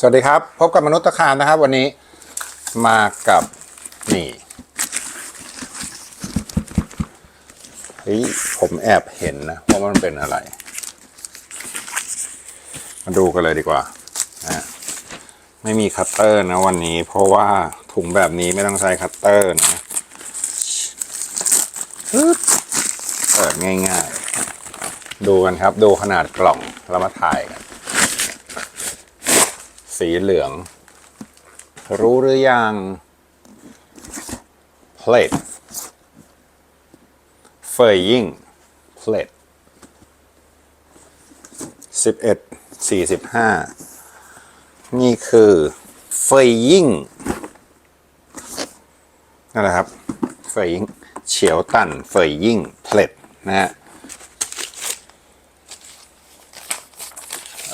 สวัสดีครับ พบกับมนุษย์ตะคานนะครับ วันนี้มากับนี่เฮ้ยผมแอบเห็นนะว่ามันเป็นอะไร มาดูกันเลยดีกว่านะไม่มีคัตเตอร์นะวันนี้ เพราะว่าถุงแบบนี้ไม่ต้องใช้คัตเตอร์นะเปิดง่ายๆ ดูกันครับ ดูขนาดกล่องแล้วมาถ่ายกัน สีเหลือง รู้หรือยัง plate เฟยยิ่ง plate สิบเอ็ดสี่สิบห้านี่คือเฟยยิ่งนั่นแหละครับเฟยยิ่งเฉียวตันเฟยยิ่ง plate นะฮะ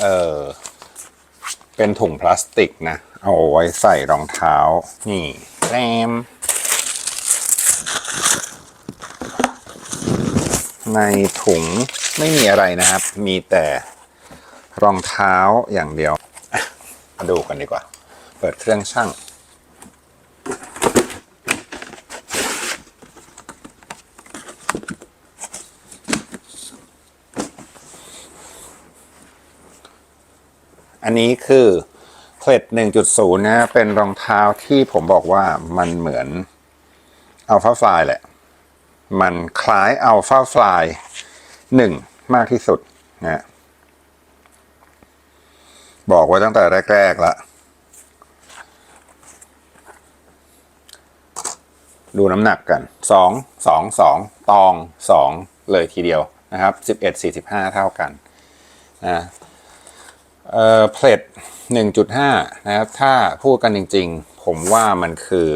เออ เป็นถุงพลาสติกนะ เอาไว้ใส่รองเท้า นี่แรมในถุงไม่มีอะไรนะครับ มีแต่รองเท้าอย่างเดียว มาดูกันดีกว่า เปิดเครื่องช่าง อันนี้คือเคล็ด1.0นะเป็นรองเท้าที่ผมบอกว่ามันเหมือนอัลฟาฟลายแหละ มันคล้ายอัลฟาฟลายหนึ่งมากที่สุดนะบอกไว้ตั้งแต่แรกๆแล้วดูน้ำหนักกัน 2 2 2 ตอง 2 เลยทีเดียวนะครับ 11 45 เท่ากันนะ เอ่อเพลทหนึ่งจุดห้านะครับ ถ้าพูดกันจริง ๆ ผมว่ามันคือ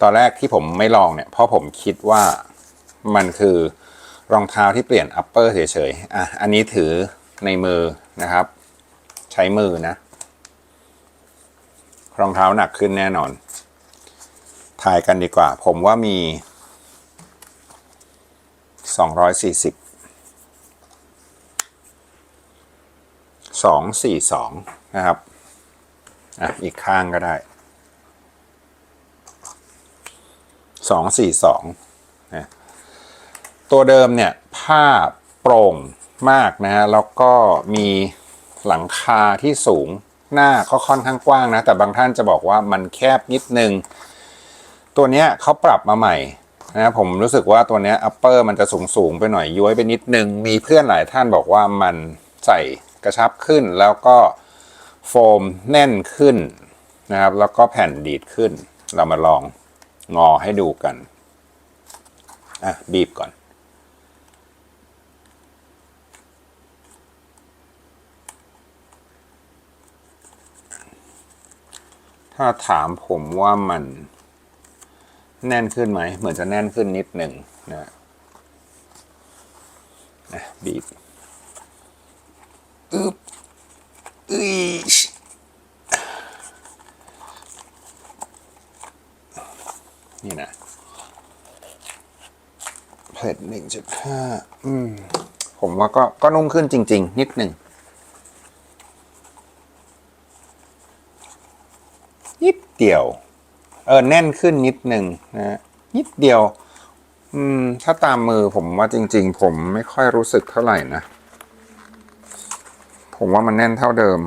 ตอนแรกที่ผมไม่ลองเนี่ย เพราะผมคิดว่ามันคือรองเท้าที่เปลี่ยนอัปเปอร์เฉยๆ อะ อันนี้ถือในมือนะครับ ใช้มือนะ รองเท้าหนักขึ้นแน่นอน ถ่ายกันดีกว่า ผมว่ามี 240 สองสี่สองนะครับอะอีกข้างก็ได้สองสี่สองนะตัวเดิมเนี่ยผ้าโปร่งมากนะฮะแล้วก็มีหลังคาที่สูงหน้าก็ค่อนข้างกว้างนะ แต่บางท่านจะบอกว่ามันแคบนิดนึง ตัวเนี้ยเขาปรับมาใหม่นะผมรู้สึกว่าตัวเนี้ย upper มันจะสูงสูงไปหน่อยย้วยไปนิดนึง มีเพื่อนหลายท่านบอกว่ามันใส่ กระชับขึ้นแล้วก็โฟมแน่นขึ้นนะครับ แล้วก็แผ่นดีดขึ้น เรามาลองงอให้ดูกัน อะ บีบก่อน ถ้าถามผมว่ามันแน่นขึ้นไหม เหมือนจะแน่นขึ้นนิดหนึ่งนะอะบีบ อึบอึยนี่นะเพลทหนึ่งจุดห้าอืม ผมว่าก็ก็นุ่มขึ้นจริง ๆ นิดหนึ่ง นิดเดียว เออ แน่นขึ้นนิดหนึ่งนะฮะนิดเดียว อืม ถ้าตามมือผมว่าจริง ๆ ผมไม่ค่อยรู้สึกเท่าไหร่นะ ผมว่ามันแน่นเท่าเดิม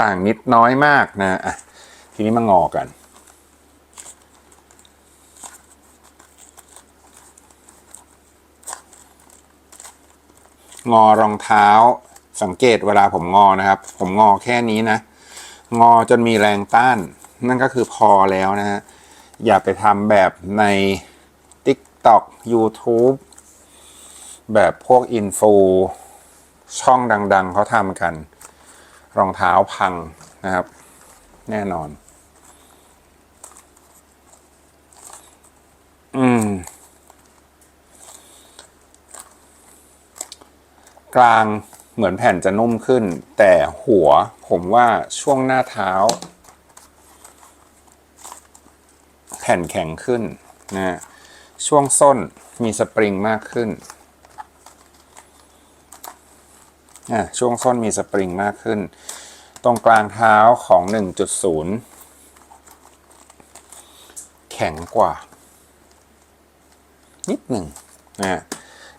ต่างนิดน้อยมากนะอะทีนี้มางอกันงอรองเท้าสังเกตเวลาผมงอนะครับ ผมงอแค่นี้นะ งอจนมีแรงต้าน นั่นก็คือพอแล้วนะฮะอย่าไปทำแบบใน TikTok YouTube แบบพวกอินฟูช่องดัง ๆเขาทำกัน รองเท้าพังนะครับ แน่นอน อืม กลางเหมือนแผ่นจะนุ่มขึ้น แต่หัวผมว่าช่วงหน้าเท้า แผ่นแข็งขึ้นนะช่วงส้นมีสปริงมากขึ้น อะ ช่วงส้นมีสปริงมากขึ้น ตรงกลางเท้าของ 1.0 แข็งกว่า นิดหนึ่งนะ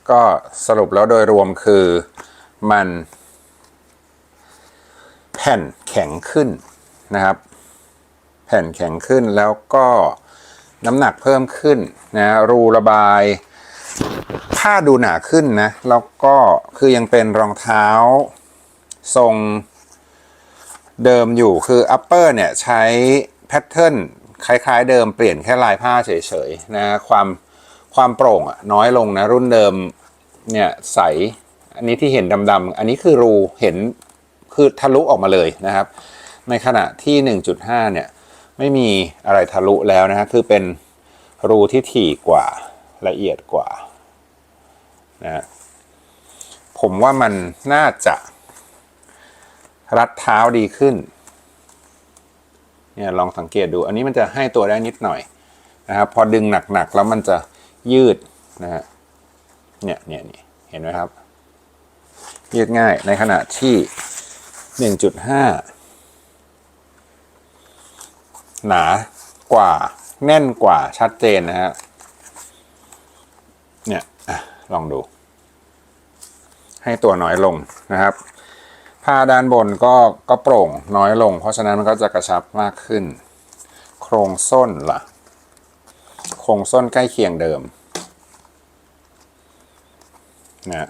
ก็สรุปแล้วโดยรวมคือมัน แผ่นแข็งขึ้นนะครับ แผ่นแข็งขึ้นแล้วก็น้ำหนักเพิ่มขึ้นนะรูระบาย ผ้าดูหนาขึ้นนะ แล้วก็คือยังเป็นรองเท้าทรงเดิมอยู่คือ upper เนี่ยใช้แพทเทิร์นคล้ายๆเดิมเปลี่ยนแค่ลายผ้าเฉยๆนะความความโปร่งอะน้อยลงนะ รุ่นเดิมเนี่ยใส อันนี้ที่เห็นดำๆอันนี้คือรูเห็นคือทะลุออกมาเลยนะครับ ในขณะที่ 1.5 เนี่ย ไม่มีอะไรทะลุแล้วนะฮะคือเป็นรูที่ถี่กว่าละเอียดกว่า นะผมว่ามันน่าจะรัดเท้าดีขึ้นเนี่ยลองสังเกตดูอันนี้มันจะให้ตัวได้นิดหน่อยนะครับพอดึงหนักๆแล้วมันจะยืดนะฮะเนี่ยเนี่ยนี่เห็นไหมครับ ยืดง่ายในขณะที่1.5หนากว่าแน่นกว่าชัดเจนนะฮะเนี่ย ลองดู ให้ตัวน้อยลงนะครับผ้าด้านบนก็ก็โปร่งน้อยลง เพราะฉะนั้นมันก็จะกระชับมากขึ้น โครงส้นล่ะ โครงส้นใกล้เคียงเดิมนะ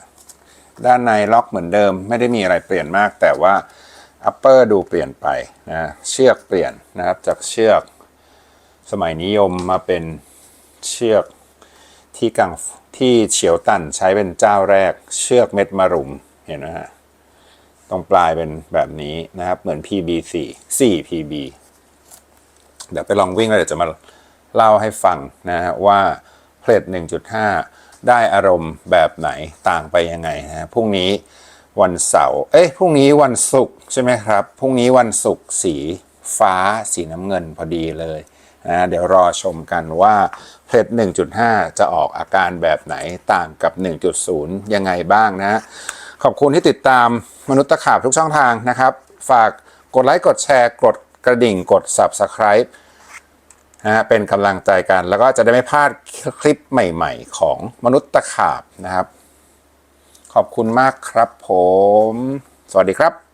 ด้านในล็อกเหมือนเดิม ไม่ได้มีอะไรเปลี่ยนมาก แต่ว่า upper ดูเปลี่ยนไปนะเชือกเปลี่ยนนะครับจากเชือก สมัยนิยมมาเป็นเชือก ที่กังที่เฉียวตันใช้เป็นเจ้าแรกเชือกเม็ดมารุมเห็นไหมฮะตรงปลายเป็นแบบนี้นะครับ เหมือน PB4 4 PB เดี๋ยวไปลองวิ่งแล้วเดี๋ยวจะมาเล่าให้ฟังนะฮะว่าเพลท1.5 ได้อารมณ์แบบไหนต่างไปยังไงนะฮะพรุ่งนี้วันเสาร์เอ้ยพรุ่งนี้วันศุกร์ใช่ไหมครับพรุ่งนี้วันศุกร์สีฟ้าสีน้ำเงินพอดีเลย นะเดี๋ยวรอชมกันว่าเพลท1.5 จะออกอาการแบบไหนต่างกับ 1.0 ยังไงบ้างนะ ขอบคุณที่ติดตามมนุษย์ตะขาบทุกช่องทางนะครับ ฝากกดไลค์กดแชร์ กดกระดิ่งกด Subscribe นะฮะเป็นกำลังใจกัน แล้วก็จะได้ไม่พลาดคลิปใหม่ๆ ของมนุษย์ตะขาบนะครับ ขอบคุณมากครับผม สวัสดีครับ